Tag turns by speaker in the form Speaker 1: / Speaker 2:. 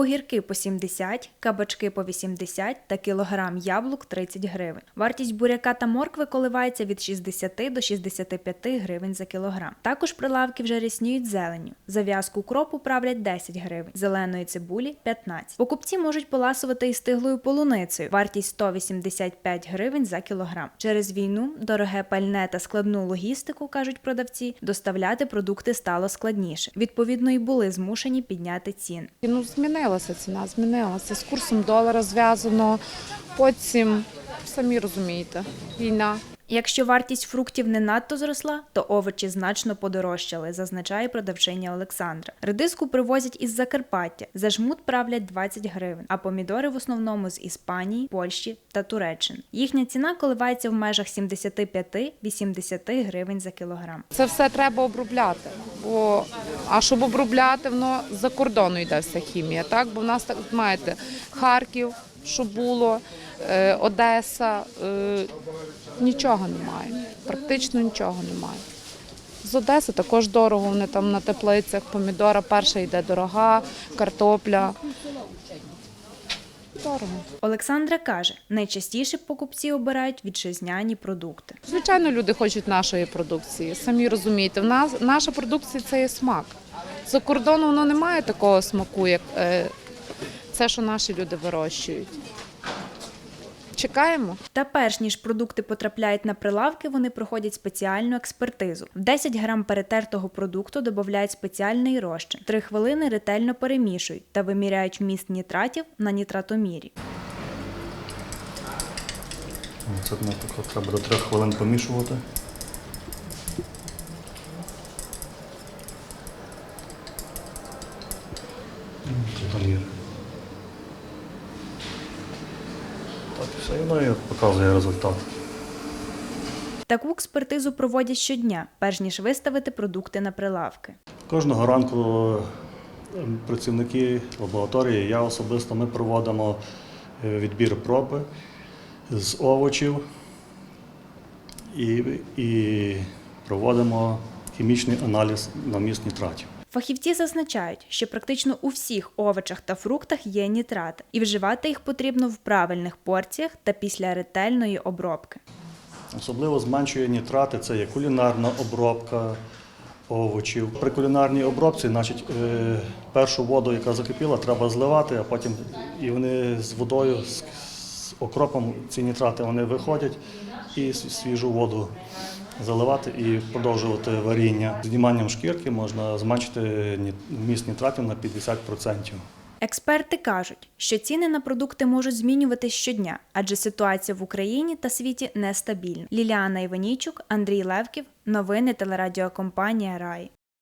Speaker 1: огірки по 70, кабачки по 80 та кілограм яблук 30 гривень. Вартість буряка та моркви коливається від 60 до 65 гривень за кілограм. Також прилавки вже рясніють зеленню. Зав'язку кропу правлять 10 гривень, зеленої цибулі 15. Покупці можуть поласувати і стиглою полуницею. Вартість 185 гривень за кілограм. Через війну дороге пальне та складну логістику, кажуть продавці, доставляти продукти стало складніше. Відповідно, і були змушені підняти ціни.
Speaker 2: Ну, змінилася ціна, змінилася. З курсом долара зв'язано. Потім, самі розумієте, війна.
Speaker 1: Якщо вартість фруктів не надто зросла, то овочі значно подорожчали, зазначає продавчиня Олександра. Редиску привозять із Закарпаття. За жмут правлять 20 гривень, а помідори в основному з Іспанії, Польщі та Туреччини. Їхня ціна коливається в межах 75-80 гривень за кілограм.
Speaker 2: Це все треба обробляти. Бо, а щоб обробляти, воно за кордону йде вся хімія. Так? Бо в нас так маєте Харків, що було, е, Одеса. Нічого немає. Практично нічого немає. З Одеси також дорого, вони там на теплицях, помідора перша йде дорога, картопля. Дорого.
Speaker 1: Олександра каже, найчастіше покупці обирають вітчизняні продукти.
Speaker 2: Звичайно, люди хочуть нашої продукції. Самі розумієте, в нас наша продукція це є смак. За кордону воно не має такого смаку, як е, це, що наші люди вирощують. Чекаємо.
Speaker 1: Та перш ніж продукти потрапляють на прилавки, вони проходять спеціальну експертизу. В 10 грам перетертого продукту додають спеціальний розчин. Три хвилини ретельно перемішують та виміряють вміст нітратів на нітратомірі.
Speaker 3: Це, наприклад, треба до 3 хвилин помішувати. Контролює. Так, і все, воно і показує результат.
Speaker 1: Таку експертизу проводять щодня, перш ніж виставити продукти на прилавки.
Speaker 3: Кожного ранку е, працівники лабораторії, я особисто, ми проводимо е, відбір проби з овочів і, і проводимо хімічний аналіз на міст нітратів.
Speaker 1: Фахівці зазначають, що практично у всіх овочах та фруктах є нітрати, і вживати їх потрібно в правильних порціях та після ретельної обробки.
Speaker 3: Особливо зменшує нітрати, це є кулінарна обробка овочів. При кулінарній обробці, значить, е, першу воду, яка закипіла, треба зливати, а потім і вони з водою, з окропом, ці нітрати вони виходять і свіжу воду заливати і продовжувати варіння. Зніманням шкірки можна зменшити вміст нітратів на 50%.
Speaker 1: Експерти кажуть, що ціни на продукти можуть змінюватись щодня, адже ситуація в Україні та світі нестабільна. Ліліана Іванійчук, Андрій Левків, новини телерадіокомпанія Рай.